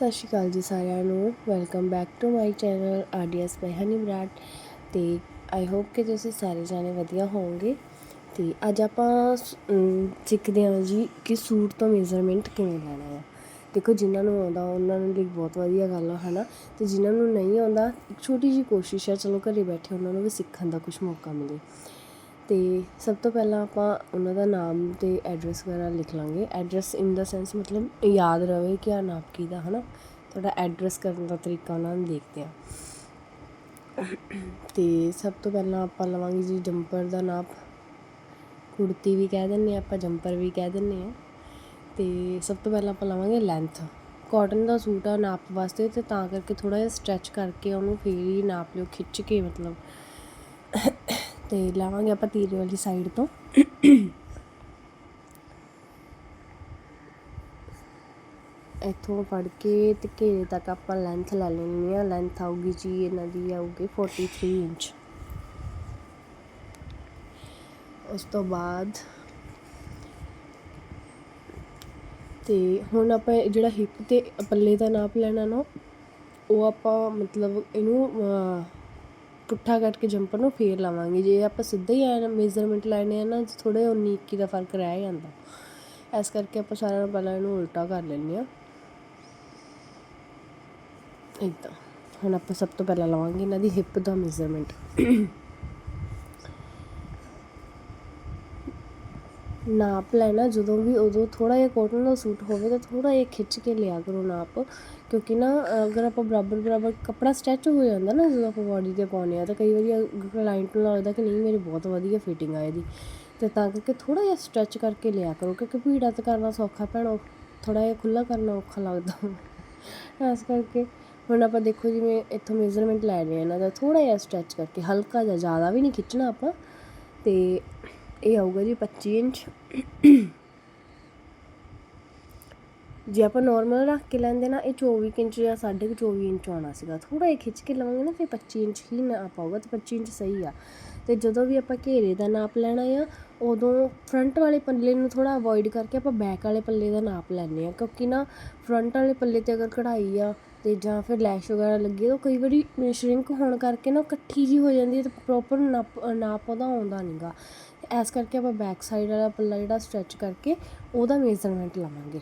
ਸਤਿ ਸ਼੍ਰੀ ਅਕਾਲ ਜੀ ਸਾਰਿਆਂ ਨੂੰ। Welcome back to my channel RDS by Honey Brar ਤੇ ਆਈ ਹੋਪ ਕਿ ਤੁਸੀਂ ਸਾਰੇ ਜਾਣੇ ਵਧੀਆ ਹੋਵੋਗੇ। ਤੇ ਅੱਜ ਆਪਾਂ ਸਿੱਖਦੇ ਹਾਂ ਜੀ ਕਿ ਸੂਟ ਤੋਂ ਮੇਜ਼ਰਮੈਂਟ ਕਿਵੇਂ ਲੈਣਾ ਹੈ। ਦੇਖੋ, ਜਿਨ੍ਹਾਂ ਨੂੰ ਆਉਂਦਾ, ਉਹਨਾਂ ਨੂੰ ਲਈ ਬਹੁਤ ਵਧੀਆ ਗੱਲ ਹੈ ਨਾ ਤੇ ਜਿਨ੍ਹਾਂ ਨੂੰ ਨਹੀਂ ਆਉਂਦਾ, ਇੱਕ ਛੋਟੀ ਜੀ ਕੋਸ਼ਿਸ਼ ਹੈ ਚਲੋ ਘਰੇ ਬੈਠੇ ਉਹਨਾਂ ਨੂੰ ਵੀ ਸਿੱਖਣ ਦਾ ਕੁਝ ਮੌਕਾ ਮਿਲੇ। ਅਤੇ ਸਭ ਤੋਂ ਪਹਿਲਾਂ ਆਪਾਂ ਉਹਨਾਂ ਦਾ ਨਾਮ ਅਤੇ ਐਡਰੈਸ ਵਗੈਰਾ ਲਿਖ ਲਵਾਂਗੇ ਐਡਰੈਸ ਇਨ ਦਾ ਸੈਂਸ ਮਤਲਬ ਯਾਦ ਰਹੇ ਕਿ ਆ ਨਾਪ ਕੀ ਹੈ ਨਾ ਤੁਹਾਡਾ ਐਡਰੈਸ ਕਰਨ ਦਾ ਤਰੀਕਾ ਉਹਨਾਂ ਨੂੰ ਦੇਖਦੇ ਹਾਂ। ਅਤੇ ਸਭ ਤੋਂ ਪਹਿਲਾਂ ਆਪਾਂ ਲਵਾਂਗੇ ਜੀ ਜੰਪਰ ਦਾ ਨਾਪ। ਕੁੜਤੀ ਵੀ ਕਹਿ ਦਿੰਦੇ ਹਾਂ, ਆਪਾਂ ਜੰਪਰ ਵੀ ਕਹਿ ਦਿੰਦੇ ਹਾਂ। ਅਤੇ ਸਭ ਤੋਂ ਪਹਿਲਾਂ ਆਪਾਂ ਲਵਾਂਗੇ ਲੈਂਥ ਕਾਟਨ ਦਾ ਸੂਟ ਆ ਨਾਪ ਵਾਸਤੇ ਤੇ ਤਾਂ ਕਰਕੇ ਥੋੜ੍ਹਾ ਜਿਹਾ ਸਟ੍ਰੈਚ ਕਰਕੇ ਉਹਨੂੰ ਫੇਰ ਹੀ ਨਾਪ ਲਿਓ, ਖਿੱਚ ਕੇ ਮਤਲਬ। ਤੇ ਲਾਵਾਂਗੇ ਆਪਾਂ ਤੀਰੇ ਵਾਲੀ ਸਾਈਡ ਤੋਂ। ਇੱਥੋਂ ਫੜ ਕੇ ਤੇ ਘੇਰੇ ਤੱਕ ਆਪਾਂ ਲੈਂਥ ਲੈ ਲੈਣੀ ਆ ਲੈਂਥ ਆਊਗੀ ਜੀ, ਇਹਨਾਂ ਦੀ ਆਊਗੀ 43 ਇੰਚ। ਉਸ ਤੋਂ ਬਾਅਦ ਤੇ ਹੁਣ ਆਪਾਂ ਜਿਹੜਾ ਹਿੱਪ ਤੇ ਪੱਲੇ ਦਾ ਨਾਪ ਲੈਣਾ ਨਾ, ਉਹ ਆਪਾਂ ਮਤਲਬ ਇਹਨੂੰ ਪੁੱਠਾ ਕੱਟ ਜੰਪਰ ਨੂੰ ਫੇਰ ਲਾਵਾਂਗੇ। ਜੇ ਆਪਾਂ ਸਿੱਧਾ ਹੀ ਐ ਮੇਜ਼ਰਮੈਂਟ ਲੈਣੇ ਆ ਨਾ ਥੋੜੇ 19 ਦਾ ਫ਼ਰਕ ਰਹਿ ਜਾਂਦਾ। ਇਸ ਕਰਕੇ ਆਪਾਂ ਸਾਰਿਆਂ ਪਹਿਲਾਂ ਇਹਨੂੰ ਉਲਟਾ ਕਰ ਲੈਂਦੇ ਆ ਇੱਦਾਂ। ਹੁਣ ਆਪਾਂ ਸਭ ਤੋਂ ਪਹਿਲਾਂ ਲਵਾਂਗੇ ਇਹਨਾਂ ਦੀ ਹਿੱਪ ਦਾ ਮੇਜ਼ਰਮੈਂਟ ਨਾਪ ਲੈਣਾ, ਜਦੋਂ ਵੀ ਉਦੋਂ ਥੋੜਾ ਜਿਹਾ ਕੋਟਨ ਦਾ ਸੂਟ ਹੋਵੇ ਤਾਂ ਥੋੜਾ ਜਿਹਾ ਖਿੱਚ ਕੇ ਲਿਆ ਕਰੋ ਨਾਪ। ਕਿਉਂਕਿ ਨਾ, ਅਗਰ ਆਪਾਂ ਬਰਾਬਰ ਬਰਾਬਰ ਕੱਪੜਾ ਸਟੈਚ ਹੋ ਜਾਂਦਾ ਨਾ, ਜਦੋਂ ਆਪਾਂ ਬਾਡੀ ਤੇ ਪਾਉਂਦੇ ਆ ਤਾਂ ਕਈ ਵਾਰੀ ਕਲਾਇੰਟ ਨੂੰ ਲੱਗਦਾ ਕਿ ਨਹੀਂ, ਮੇਰੀ ਬਹੁਤ ਵਧੀਆ ਫਿਟਿੰਗ ਆ ਇਹਦੀ। ਤੇ ਤਾਂ ਕਰਕੇ ਥੋੜਾ ਜਿਹਾ ਸਟ੍ਰੈਚ ਕਰਕੇ ਲਿਆ ਕਰੋ, ਕਿਉਂਕਿ ਭੀੜਾ ਤਾਂ ਕਰਨਾ ਸੌਖਾ ਭੈਣੋ ਥੋੜਾ ਜਿਹਾ ਖੁੱਲਾ ਕਰਨਾ ਔਖਾ ਲੱਗਦਾ ਇਸ ਕਰਕੇ ਹੁਣ ਆਪਾਂ ਦੇਖੋ ਜਿਵੇਂ ਇੱਥੋਂ ਮੇਜ਼ਰਮੈਂਟ ਲੈ ਰਹੇ ਆ ਇਹਨਾਂ ਦਾ ਥੋੜਾ ਜਿਹਾ ਸਟ੍ਰੈਚ ਕਰਕੇ, ਹਲਕਾ ਜਿਹਾ, ਜ਼ਿਆਦਾ ਵੀ ਨਹੀਂ ਖਿੱਚਣਾ ਆਪਾਂ। ਤੇ ਇਹ ਆਊਗਾ ਜੀ 25 ਇੰਚ। ਜੇ ਆਪਾਂ ਨਾਰਮਲ ਰੱਖ ਕੇ ਲੈਂਦੇ ਨਾ, ਇਹ 24 ਕੁ ਇੰਚ ਜਾਂ ਸਾਢੇ ਕੁ 24 ਇੰਚ ਆਉਣਾ ਸੀਗਾ। ਥੋੜਾ ਜਿਹਾ ਖਿੱਚ ਕੇ ਲਵਾਂਗੇ ਨਾ, ਫਿਰ 25 ਇੰਚ ਹੀ ਨਾਪ ਆਊਗਾ ਤੇ 25 ਇੰਚ ਸਹੀ ਆ। ਤੇ ਜਦੋਂ ਵੀ ਆਪਾਂ ਘੇਰੇ ਦਾ ਨਾਪ ਲੈਣਾ ਆ, ਉਦੋਂ ਫਰੰਟ ਵਾਲੇ ਪੱਲੇ ਨੂੰ ਥੋੜਾ ਅਵੋਇਡ ਕਰਕੇ ਆਪਾਂ ਬੈਕ ਵਾਲੇ ਪੱਲੇ ਦਾ ਨਾਪ ਲੈਂਦੇ ਆ ਕਿਉਂਕਿ ਨਾ ਫਰੰਟ ਵਾਲੇ ਪੱਲੇ ਤੇ ਅਗਰ ਕਢਾਈ ਆ ਤੇ ਜਾਂ ਫਿਰ ਲੈਸ਼ ਵਗੈਰਾ ਲੱਗੀ ਆ, ਤਾਂ ਕਈ ਵਾਰੀ ਸ਼ਰਿੰਕ ਹੋਣ ਕਰਕੇ ਨਾ ਇਕੱਠੀ ਜੀ ਹੋ ਜਾਂਦੀ ਹੈ ਤੇ ਪ੍ਰੋਪਰ ਨਾਪ ਨਾਪ ਉਹਦਾ ਆਉਂਦਾ ਨਹੀਂਗਾ ਇਸ ਕਰਕੇ ਆਪਾਂ ਬੈਕ ਸਾਈਡ ਵਾਲਾ ਪੱਲਾ ਜਿਹੜਾ ਸਟ੍ਰੈਚ ਕਰਕੇ ਉਹਦਾ ਮੇਜ਼ਰਮੈਂਟ ਲਵਾਂਗੇ।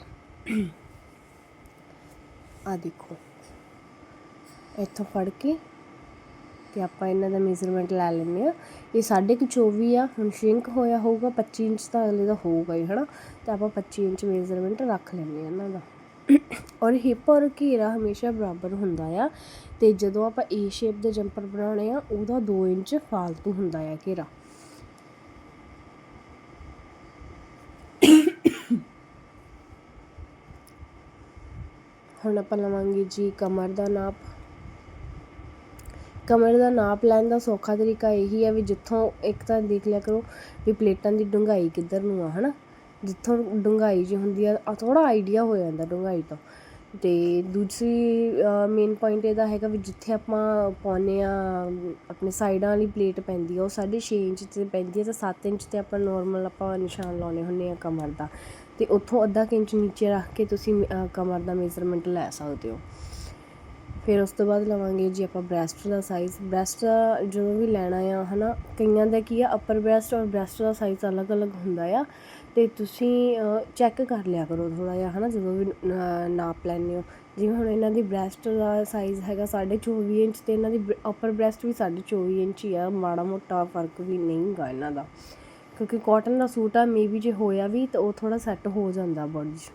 ਆ ਦੇਖੋ। ਇੱਥੋਂ ਫੜ ਕੇ ਤੇ ਆਪਾਂ ਇਹਨਾਂ ਦਾ ਮੇਜ਼ਰਮੈਂਟ ਲੈ ਲੈਂਦੇ ਆ ਇਹ ਸਾਢੇ ਕੁ 24 ਆ, ਹੁਣ ਸ਼ਿੰਕ ਹੋਇਆ ਹੋਊਗਾ 25 ਇੰਚ ਤਾਂ ਅਗਲੇ ਦਾ ਹੋਊਗਾ ਹੀ, ਹਨਾ? ਤੇ ਆਪਾਂ 25 ਇੰਚ ਮੇਜ਼ਰਮੈਂਟ ਰੱਖ ਲੈਂਦੇ ਆ ਇਹਨਾਂ ਦਾ। ਔਰ ਹਿੱਪ ਔਰ ਘੇਰਾ ਹਮੇਸ਼ਾ ਬਰਾਬਰ ਹੁੰਦਾ ਆ। ਤੇ ਜਦੋਂ ਆਪਾਂ ਏ ਸ਼ੇਪ ਦੇ ਜੰਪਰ ਬਣਾਉਣੇ ਆ, ਉਹਦਾ 2 ਇੰਚ ਫਾਲਤੂ ਹੁੰਦਾ ਆ ਘੇਰਾ। ਹੁਣ ਆਪਾਂ ਲਵਾਂਗੇ ਜੀ ਕਮਰ ਦਾ ਨਾਪ। ਕਮਰ ਦਾ ਨਾਪ ਲੈਣ ਦਾ ਸੌਖਾ ਤਰੀਕਾ ਇਹੀ ਹੈ ਵੀ ਜਿੱਥੋਂ ਇੱਕ ਤਾਂ ਦੇਖ ਲਿਆ ਕਰੋ ਵੀ ਪਲੇਟਾਂ ਦੀ ਡੂੰਘਾਈ ਕਿੱਧਰ ਨੂੰ ਆ, ਹਨਾ? ਜਿੱਥੋਂ ਡੂੰਘਾਈ ਜੀ ਹੁੰਦੀ ਆ ਥੋੜਾ ਆਈਡੀਆ ਹੋ ਜਾਂਦਾ ਡੂੰਘਾਈ ਤੋਂ। ਤੇ ਦੂਸਰੀ ਮੇਨ ਪੁਆਇੰਟ ਇਹਦਾ ਹੈਗਾ ਵੀ ਜਿੱਥੇ ਆਪਾਂ ਪਾਉਨੇ ਆ, ਆਪਣੇ ਸਾਈਡਾਂ ਵਾਲੀ ਪਲੇਟ ਪੈਂਦੀ ਆ, ਉਹ 6.5 ਇੰਚ ਤੇ ਪੈਂਦੀ ਹੈ ਤਾਂ 7 ਇੰਚ ਤੇ ਆਪਾਂ ਨਾਰਮਲ ਆਪਾਂ ਨਿਸ਼ਾਨ ਲਾਉਣੇ ਹੁੰਨੇ ਆ ਕਮਰ ਦਾ। ਅਤੇ ਉੱਥੋਂ ਅੱਧਾ ਕੁ ਇੰਚ ਨੀਚੇ ਰੱਖ ਕੇ ਤੁਸੀਂ ਕਮਰ ਦਾ ਮੇਜ਼ਰਮੈਂਟ ਲੈ ਸਕਦੇ ਹੋ। ਫਿਰ ਉਸ ਤੋਂ ਬਾਅਦ ਲਵਾਂਗੇ ਜੀ ਆਪਾਂ ਬ੍ਰੈਸਟ ਦਾ ਸਾਈਜ਼ ਬ੍ਰੈਸਟ ਜਦੋਂ ਵੀ ਲੈਣਾ ਆ, ਹਨਾ, ਕਈਆਂ ਦਾ ਕੀ ਆ ਅਪਰ ਬ੍ਰੈਸਟ ਔਰ ਬ੍ਰੈਸਟ ਦਾ ਸਾਈਜ਼ ਅਲੱਗ-ਅਲੱਗ ਹੁੰਦਾ ਆ। ਤੇ ਤੁਸੀਂ ਚੈੱਕ ਕਰ ਲਿਆ ਕਰੋ ਥੋੜਾ ਜਿਹਾ, ਹਨਾ, ਜਦੋਂ ਵੀ ਨਾਪ ਲੈਣੇ ਹੋ। ਜਿਵੇਂ ਹੁਣ ਇਹਨਾਂ ਦੀ ਬ੍ਰੈਸਟ ਦਾ ਸਾਈਜ਼ ਹੈਗਾ 24 ਇੰਚ ਤੇ ਇਹਨਾਂ ਦੀ ਅਪਰ ਬ੍ਰੈਸਟ ਵੀ 24 ਇੰਚ ਹੀ ਆ। ਮਾੜਾ ਮੋਟਾ ਫ਼ਰਕ ਵੀ ਨਹੀਂ ਗਾ ਇਹਨਾਂ ਦਾ। ਕਿਉਂਕਿ ਕਾਟਨ ਦਾ ਸੂਟ ਆ ਮੇਬੀ ਜੇ ਹੋਇਆ ਵੀ ਤਾਂ ਉਹ ਥੋੜਾ ਸੈੱਟ ਹੋ ਜਾਂਦਾ ਬੋਡੀ 'ਚ।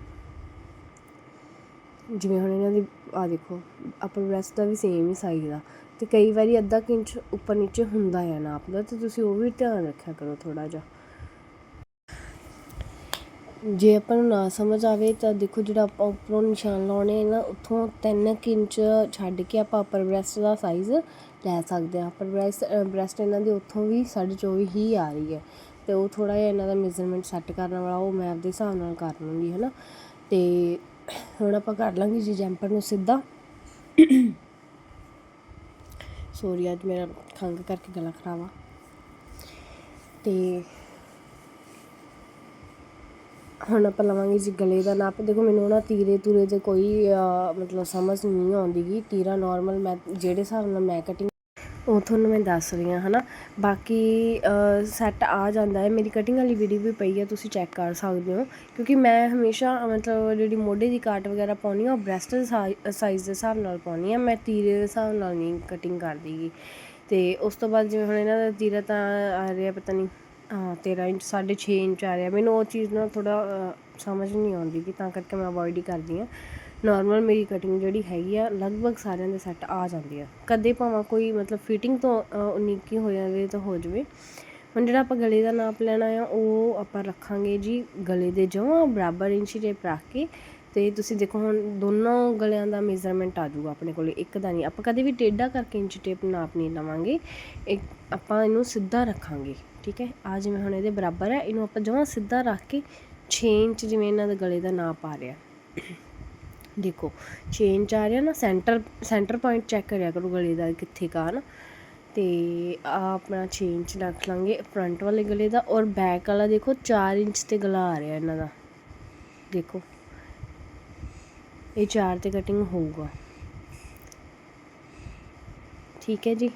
ਜਿਵੇਂ ਹੁਣ ਇਹਨਾਂ ਦੀ ਆ ਦੇਖੋ ਅਪਰ ਬ੍ਰੈਸਟ ਦਾ ਵੀ ਸੇਮ ਹੀ ਸਾਈਜ਼ ਆ। ਤੇ ਕਈ ਵਾਰੀ ਅੱਧਾ ਕੁ ਇੰਚ ਉੱਪਰ ਨੀਚੇ ਹੁੰਦਾ ਆ ਨਾਪ ਦਾ ਤੇ ਤੁਸੀਂ ਉਹ ਵੀ ਧਿਆਨ ਰੱਖਿਆ ਕਰੋ ਥੋੜਾ ਜਿਹਾ। ਜੇ ਆਪਾਂ ਨੂੰ ਨਾ ਸਮਝ ਆਵੇ ਤਾਂ ਦੇਖੋ ਜਿਹੜਾ ਆਪਾਂ ਉੱਪਰੋਂ ਨਿਸ਼ਾਨ ਲਾਉਣੇ ਆ ਨਾ, ਉੱਥੋਂ 3 ਇੰਚ ਛੱਡ ਕੇ ਆਪਾਂ ਅਪਰ ਬ੍ਰੈਸਟ ਦਾ ਸਾਈਜ਼ ਲੈ ਸਕਦੇ ਆ ਅਪਰ ਬ੍ਰੈਸਟ ਬ੍ਰੈਸਟ ਇਹਨਾਂ ਦੀ ਉੱਥੋਂ ਵੀ 24 ਹੀ ਆ ਰਹੀ ਹੈ। ਅਤੇ ਉਹ ਥੋੜ੍ਹਾ ਜਿਹਾ ਇਹਨਾਂ ਦਾ ਮੇਜ਼ਰਮੈਂਟ ਸੈੱਟ ਕਰਨ ਵਾਲਾ, ਉਹ ਮੈਂ ਆਪਦੇ ਹਿਸਾਬ ਨਾਲ ਕਰ ਲੂੰਗੀ ਨਾ ਅਤੇ ਹੁਣ ਆਪਾਂ ਕਰ ਲਾਂਗੇ ਜੀ ਜੈਂਪਰ ਨੂੰ ਸਿੱਧਾ। ਸੋਰੀ ਅੱਜ ਮੇਰਾ ਖੰਗ ਕਰਕੇ ਗਲਾ ਖਰਾਬ ਆ। ਤੇ ਹੁਣ ਆਪਾਂ ਲਵਾਂਗੇ ਜੀ ਗਲੇ ਦਾ ਨਾਪ। ਦੇਖੋ, ਮੈਨੂੰ ਨਾ ਤੀਰੇ ਤੂਰੇ ਦੇ ਕੋਈ ਮਤਲਬ ਸਮਝ ਨਹੀਂ ਆਉਂਦੀ ਗੀ। ਤੀਰਾ ਨਾਰਮਲ ਮੈਂ, ਜਿਹੜੇ ਹਿਸਾਬ ਨਾਲ ਮੈਂ ਕਟਿੰਗ ਉਹ ਤੁਹਾਨੂੰ ਮੈਂ ਦੱਸ ਰਹੀ ਹਾਂ ਹੈ ਨਾ ਬਾਕੀ ਸੈੱਟ ਆ ਜਾਂਦਾ ਹੈ। ਮੇਰੀ ਕਟਿੰਗ ਵਾਲੀ ਵੀਡੀਓ ਵੀ ਪਈ ਹੈ ਤੁਸੀਂ ਚੈੱਕ ਕਰ ਸਕਦੇ ਹੋ। ਕਿਉਂਕਿ ਮੈਂ ਹਮੇਸ਼ਾ, ਮਤਲਬ, ਜਿਹੜੀ ਮੋਢੇ ਦੀ ਕਾਟ ਵਗੈਰਾ ਪਾਉਣੀ ਆ ਉਹ ਬ੍ਰੈਸਟ ਦੇ ਸਾਈਜ਼ ਦੇ ਹਿਸਾਬ ਨਾਲ ਪਾਉਣੀ ਆ ਮੈਂ ਤੀਰੇ ਦੇ ਹਿਸਾਬ ਨਾਲ ਨਹੀਂ ਕਟਿੰਗ ਕਰਦੀ ਗੀ। ਤੇ ਉਸ ਤੋਂ ਬਾਅਦ ਜਿਵੇਂ ਹੁਣ ਇਹਨਾਂ ਦਾ ਤੀਰਾ ਤਾਂ ਆ ਰਿਹਾ, ਪਤਾ ਨਹੀਂ, ਹਾਂ 13 ਇੰਚ 6.5 ਇੰਚ ਆ ਰਿਹਾ। ਮੈਨੂੰ ਉਹ ਚੀਜ਼ ਨਾਲ ਥੋੜਾ ਸਮਝ ਨਹੀਂ ਆਉਂਦੀ ਕਿ ਤਾਂ ਕਰਕੇ ਮੈਂ ਅਵੋਇਡ ਹੀ ਕਰਦੀ ਹਾਂ। ਨਾਰਮਲ ਮੇਰੀ ਕਟਿੰਗ ਜਿਹੜੀ ਹੈਗੀ ਆ, ਲਗਭਗ ਸਾਰਿਆਂ ਦੇ ਸੈੱਟ ਆ ਜਾਂਦੀ ਆ। ਕਦੇ ਭਾਵੇਂ ਕੋਈ ਮਤਲਬ ਫਿਟਿੰਗ ਤੋਂ ਉਨੀਕੀ ਹੋ ਜਾਵੇ ਤਾਂ ਹੋ ਜਾਵੇ। ਹੁਣ ਜਿਹੜਾ ਆਪਾਂ ਗਲੇ ਦਾ ਨਾਪ ਲੈਣਾ ਆ, ਉਹ ਆਪਾਂ ਰੱਖਾਂਗੇ ਜੀ ਗਲੇ ਦੇ ਜਮਾਂ ਬਰਾਬਰ ਇੰਚੀ ਟੇਪ ਰੱਖ ਕੇ। ਤੇ ਤੁਸੀਂ ਦੇਖੋ ਹੁਣ ਦੋਨੋਂ ਗਲਿਆਂ ਦਾ ਮੇਜ਼ਰਮੈਂਟ ਆ ਜਾਊਗਾ ਆਪਣੇ ਕੋਲੇ, ਇੱਕ ਦਾ ਨਹੀਂ। ਆਪਾਂ ਕਦੇ ਵੀ ਟੇਢਾ ਕਰਕੇ ਇੰਚ ਟੇਪ ਨਾਪ ਨਹੀਂ ਲਵਾਂਗੇ। ਇੱਕ ਆਪਾਂ ਇਹਨੂੰ ਸਿੱਧਾ ਰੱਖਾਂਗੇ, ਠੀਕ ਹੈ? ਆ ਜਿਵੇਂ ਹੁਣ ਇਹਦੇ ਬਰਾਬਰ ਹੈ ਇਹਨੂੰ ਆਪਾਂ ਜਮਾਂ ਸਿੱਧਾ ਰੱਖ ਕੇ 6 ਇੰਚ ਜਿਵੇਂ ਇਹਨਾਂ ਦੇ ਗਲੇ ਦਾ ਨਾਪ ਆ ਰਿਹਾ। ਦੇਖੋ 6 ਇੰਚ ਆ ਰਿਹਾ ਨਾ ਸੈਂਟਰ ਸੈਂਟਰ ਪੁਆਇੰਟ ਚੈੱਕ ਕਰਿਆ ਕਰੋ ਗਲੇ ਦਾ ਕਿੱਥੇ ਕਾ ਨਾ। ਤੇ ਆ ਆਪਣਾ 6 ਇੰਚ ਰੱਖ ਲਾਂਗੇ ਫਰੰਟ ਵਾਲੇ ਗਲੇ ਦਾ ਔਰ ਬੈਕ ਵਾਲਾ ਦੇਖੋ 4 ਇੰਚ ਤੇ ਗਲਾ ਆ ਰਿਹਾ ਇਹਨਾਂ ਦਾ। ਦੇਖੋ, ਇਹ 4 ਤੇ ਕਟਿੰਗ ਹੋਊਗਾ। ਠੀਕ ਹੈ ਜੀ?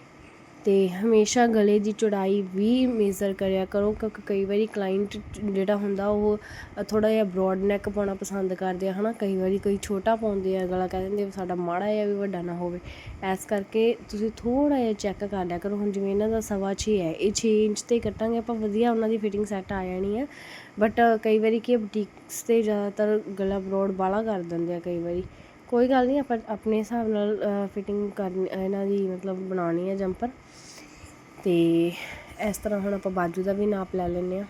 ਅਤੇ ਹਮੇਸ਼ਾ ਗਲੇ ਦੀ ਚੌੜਾਈ ਵੀ ਮੇਜ਼ਰ ਕਰਿਆ ਕਰੋ, ਕਿਉਂਕਿ ਕਈ ਵਾਰੀ ਕਲਾਇੰਟ ਜਿਹੜਾ ਹੁੰਦਾ ਉਹ ਥੋੜ੍ਹਾ ਜਿਹਾ ਬ੍ਰੌਡ ਨੈਕ ਪਾਉਣਾ ਪਸੰਦ ਕਰਦੇ ਆ ਹੈ ਨਾ ਕਈ ਵਾਰੀ ਕੋਈ ਛੋਟਾ ਪਾਉਂਦੇ ਆ, ਗਲਾ ਕਹਿ ਦਿੰਦੇ ਸਾਡਾ ਮਾੜਾ ਜਿਹਾ ਵੀ ਵੱਡਾ ਨਾ ਹੋਵੇ। ਇਸ ਕਰਕੇ ਤੁਸੀਂ ਥੋੜ੍ਹਾ ਜਿਹਾ ਚੈੱਕ ਕਰ ਲਿਆ ਕਰੋ, ਹੁਣ ਜਿਵੇਂ ਇਹਨਾਂ ਦਾ ਸਵਾ 6 ਹੈ, ਇਹ 6 ਇੰਚ ਤੇ ਕੱਟਾਂਗੇ, ਆਪਾਂ ਵਧੀਆ ਉਹਨਾਂ ਦੀ ਫਿਟਿੰਗ ਸੈੱਟ ਆ ਜਾਣੀ ਹੈ ਬਟ ਕਈ ਵਾਰੀ ਕੀ ਬੁਟੀਕਸ ਤੇ ਜ਼ਿਆਦਾਤਰ ਗਲਾ ਬਰੋਡ ਬਾਲਾ ਕਰ ਦਿੰਦੇ ਆ ਕਈ ਵਾਰੀ। ਕੋਈ ਗੱਲ ਨਹੀਂ, ਆਪਾਂ ਆਪਣੇ ਹਿਸਾਬ ਨਾਲ ਫਿਟਿੰਗ ਕਰਨੀ, ਇਹਨਾਂ ਦੀ ਮਤਲਬ ਬਣਾਉਣੀ ਹੈ ਜੰਪਰ। ਤੇ ਇਸ ਤਰ੍ਹਾਂ ਹੁਣ ਆਪਾਂ ਬਾਜੂ ਦਾ ਵੀ ਨਾਪ ਲੈ ਲੈਂਦੇ ਆ।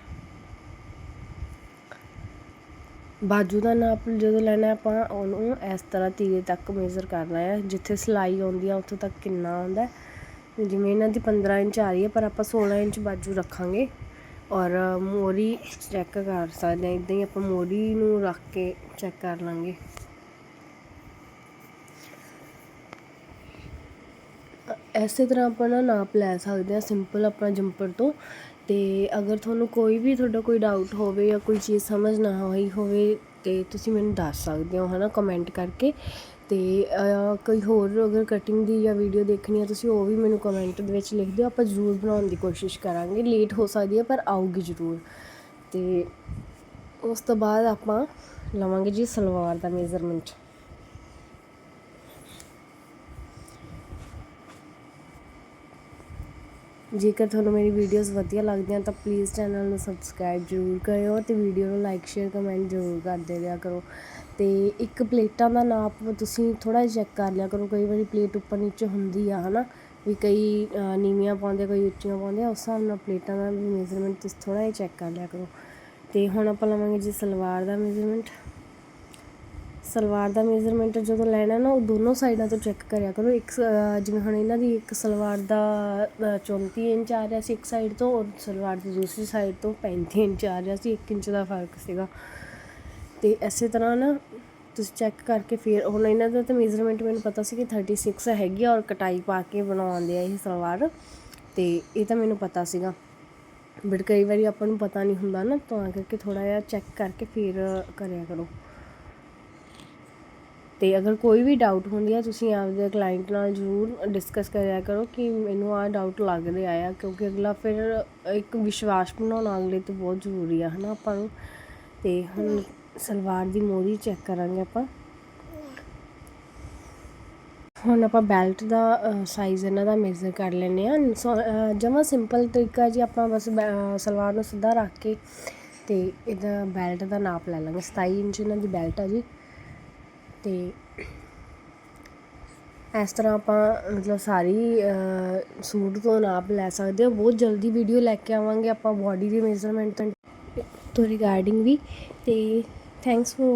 ਬਾਜੂ ਦਾ ਨਾਪ ਜਦੋਂ ਲੈਣਾ, ਆਪਾਂ ਉਹਨੂੰ ਇਸ ਤਰ੍ਹਾਂ ਤੀਰੇ ਤੱਕ ਮੇਜ਼ਰ ਕਰਨਾ ਹੈ ਜਿੱਥੇ ਸਿਲਾਈ ਆਉਂਦੀ ਆ, ਉੱਥੋਂ ਤੱਕ ਕਿੰਨਾ ਆਉਂਦਾ ਜਿਵੇਂ ਇਹਨਾਂ ਦੀ 15 ਇੰਚ ਆ ਰਹੀ ਹੈ, ਪਰ ਆਪਾਂ 16 ਇੰਚ ਬਾਜੂ ਰੱਖਾਂਗੇ। ਔਰ ਮੋਰੀ ਚੈੱਕ ਕਰ ਸਕਦੇ ਹਾਂ ਇਦਾਂ ਹੀ ਆਪਾਂ ਮੋਰੀ ਨੂੰ ਰੱਖ ਕੇ ਚੈੱਕ ਕਰ ਲਾਂਗੇ। ਇਸੇ ਤਰ੍ਹਾਂ ਆਪਾਂ ਨਾ ਨਾਪ ਲੈ ਸਕਦੇ ਹਾਂ ਸਿੰਪਲ ਆਪਣਾ ਜੰਪਰ ਤੋਂ। ਅਤੇ ਅਗਰ ਤੁਹਾਨੂੰ ਕੋਈ ਵੀ ਤੁਹਾਡਾ ਕੋਈ ਡਾਊਟ ਹੋਵੇ ਜਾਂ ਕੋਈ ਚੀਜ਼ ਸਮਝ ਨਾ ਆਈ ਹੋਵੇ ਤਾਂ ਤੁਸੀਂ ਮੈਨੂੰ ਦੱਸ ਸਕਦੇ ਹੋ ਹੈ ਨਾ ਕਮੈਂਟ ਕਰਕੇ ਅਤੇ ਕੋਈ ਹੋਰ ਅਗਰ ਕਟਿੰਗ ਦੀ ਜਾਂ ਵੀਡੀਓ ਦੇਖਣੀ ਹੈ ਤੁਸੀਂ ਉਹ ਵੀ ਮੈਨੂੰ ਕਮੈਂਟ ਦੇ ਵਿੱਚ ਲਿਖ ਦਿਓ। ਆਪਾਂ ਜ਼ਰੂਰ ਬਣਾਉਣ ਦੀ ਕੋਸ਼ਿਸ਼ ਕਰਾਂਗੇ। ਲੇਟ ਹੋ ਸਕਦੀ ਹੈ ਪਰ ਆਊਗੀ ਜ਼ਰੂਰ। ਅਤੇ ਉਸ ਤੋਂ ਬਾਅਦ ਆਪਾਂ ਲਵਾਂਗੇ ਜੀ ਸਲਵਾਰ ਦਾ ਮੇਜ਼ਰਮੈਂਟ ਜੇਕਰ ਤੁਹਾਨੂੰ ਮੇਰੀ ਵੀਡੀਓਜ਼ ਵਧੀਆ ਲੱਗਦੀਆਂ ਤਾਂ ਪਲੀਜ਼ ਚੈਨਲ ਨੂੰ ਸਬਸਕ੍ਰਾਈਬ ਜ਼ਰੂਰ ਕਰਿਓ ਤੇ ਵੀਡੀਓ ਨੂੰ ਲਾਈਕ ਸ਼ੇਅਰ ਕਮੈਂਟ ਜ਼ਰੂਰ ਕਰਦੇ ਰਿਹਾ ਕਰੋ। ਤੇ ਇੱਕ ਪਲੇਟਾਂ ਦਾ ਨਾਪ ਤੁਸੀਂ ਥੋੜਾ ਜਿਹਾ ਚੈੱਕ ਕਰ ਲਿਆ ਕਰੋ। ਕਈ ਵਾਰੀ ਪਲੇਟ ਉੱਪਰ ਨੀਚੇ ਹੁੰਦੀ ਆ, ਹਨਾ? ਵੀ ਕਈ ਨੀਵੀਆਂ ਪਾਉਂਦੇ, ਕੋਈ ਉੱਚੀਆਂ ਪਾਉਂਦੇ, ਉਸ ਹਿਸਾਬ ਨਾਲ ਪਲੇਟਾਂ ਦਾ ਵੀ ਮੇਜ਼ਰਮੈਂਟ ਤੁਸੀਂ ਥੋੜਾ ਜਿਹਾ ਚੈੱਕ ਕਰ ਲਿਆ ਕਰੋ। ਤੇ ਹੁਣ ਆਪਾਂ ਲਵਾਂਗੇ ਜੀ ਸਲਵਾਰ ਦਾ ਮੇਜ਼ਰਮੈਂਟ ਸਲਵਾਰ ਦਾ ਮੇਜ਼ਰਮੈਂਟ ਜਦੋਂ ਲੈਣਾ ਨਾ, ਉਹ ਦੋਨੋਂ ਸਾਈਡਾਂ ਤੋਂ ਚੈੱਕ ਕਰਿਆ ਕਰੋ। ਇੱਕ ਜਿਵੇਂ ਹੁਣ ਇਹਨਾਂ ਦੀ ਇੱਕ ਸਲਵਾਰ ਦਾ 34 ਇੰਚ ਆ ਰਿਹਾ ਸੀ ਇੱਕ ਸਾਈਡ ਤੋਂ, ਔਰ ਸਲਵਾਰ ਦੀ ਦੂਸਰੀ ਸਾਈਡ ਤੋਂ 35 ਇੰਚ ਆ ਰਿਹਾ ਸੀ। 1 ਇੰਚ ਦਾ ਫ਼ਰਕ ਸੀਗਾ। ਤੇ ਐਸੇ ਤਰ੍ਹਾਂ ਨਾ, ਤੁਸੀਂ ਚੈੱਕ ਕਰਕੇ ਫਿਰ ਹੁਣ ਇਹਨਾਂ ਦਾ ਤਾਂ ਮੇਜ਼ਰਮੈਂਟ ਮੈਨੂੰ ਪਤਾ ਸੀ ਕਿ 36 ਹੈਗੀ ਔਰ ਕਟਾਈ ਪਾ ਕੇ ਬਣਾਉਂਦੇ ਆ ਇਹ ਸਲਵਾਰ। ਤੇ ਇਹ ਤਾਂ ਮੈਨੂੰ ਪਤਾ ਸੀਗਾ। ਬਟ ਕਈ ਵਾਰੀ ਆਪਾਂ ਨੂੰ ਪਤਾ ਨਹੀਂ ਹੁੰਦਾ ਨਾ, ਤਾਂ ਕਰਕੇ ਥੋੜਾ ਜਿਹਾ ਚੈੱਕ ਕਰਕੇ ਫਿਰ ਕਰਿਆ ਕਰੋ। ਅਤੇ ਅਗਰ ਕੋਈ ਵੀ ਡਾਊਟ ਹੁੰਦੀ ਹੈ ਤੁਸੀਂ ਆਪਦੇ ਕਲਾਇੰਟ ਨਾਲ ਜ਼ਰੂਰ ਡਿਸਕਸ ਕਰਿਆ ਕਰੋ ਕਿ ਮੈਨੂੰ ਆਹ ਡਾਊਟ ਲੱਗ ਰਿਹਾ ਆ, ਕਿਉਂਕਿ ਅਗਲਾ ਫਿਰ ਇੱਕ ਵਿਸ਼ਵਾਸ ਬਣਾਉਣਾ ਅਗਲੇ ਤੇ ਬਹੁਤ ਜ਼ਰੂਰੀ ਆ ਹੈ ਨਾ ਆਪਾਂ ਨੂੰ? ਅਤੇ ਹੁਣ ਸਲਵਾਰ ਦੀ ਮੋਰੀ ਚੈੱਕ ਕਰਾਂਗੇ ਆਪਾਂ। ਹੁਣ ਆਪਾਂ ਬੈਲਟ ਦਾ ਸਾਈਜ਼ ਇਹਨਾਂ ਦਾ ਮੇਜ਼ਰ ਕਰ ਲੈਨੇ ਆ ਜਮਾ ਸਿੰਪਲ ਤਰੀਕਾ ਜੀ ਆਪਾਂ ਬਸ ਸਲਵਾਰ ਨੂੰ ਸਿੱਧਾ ਰੱਖ ਕੇ ਤੇ ਇਹਦਾ ਬੈਲਟ ਦਾ ਨਾਪ ਲੈ ਲਾਂਗੇ। 27 ਇੰਚ ਇਹਨਾਂ ਦੀ ਬੈਲਟ ਆ ਜੀ। ਤੇ ਇਸ ਤਰ੍ਹਾਂ ਆਪਾਂ ਮਤਲਬ ਸਾਰੀ ਸੂਟ ਤੋਂ ਨਾਪ ਲੈ ਸਕਦੇ ਹੋ। ਬਹੁਤ ਜਲਦੀ ਵੀਡੀਓ ਲੈ ਕੇ ਆਵਾਂਗੇ ਆਪਾਂ ਬਾਡੀ ਦੀ ਮੇਜ਼ਰਮੈਂਟ ਤੋਂ ਰਿਗਾਰਡਿੰਗ ਵੀ। ਅਤੇ ਥੈਂਕਸ ਫॉर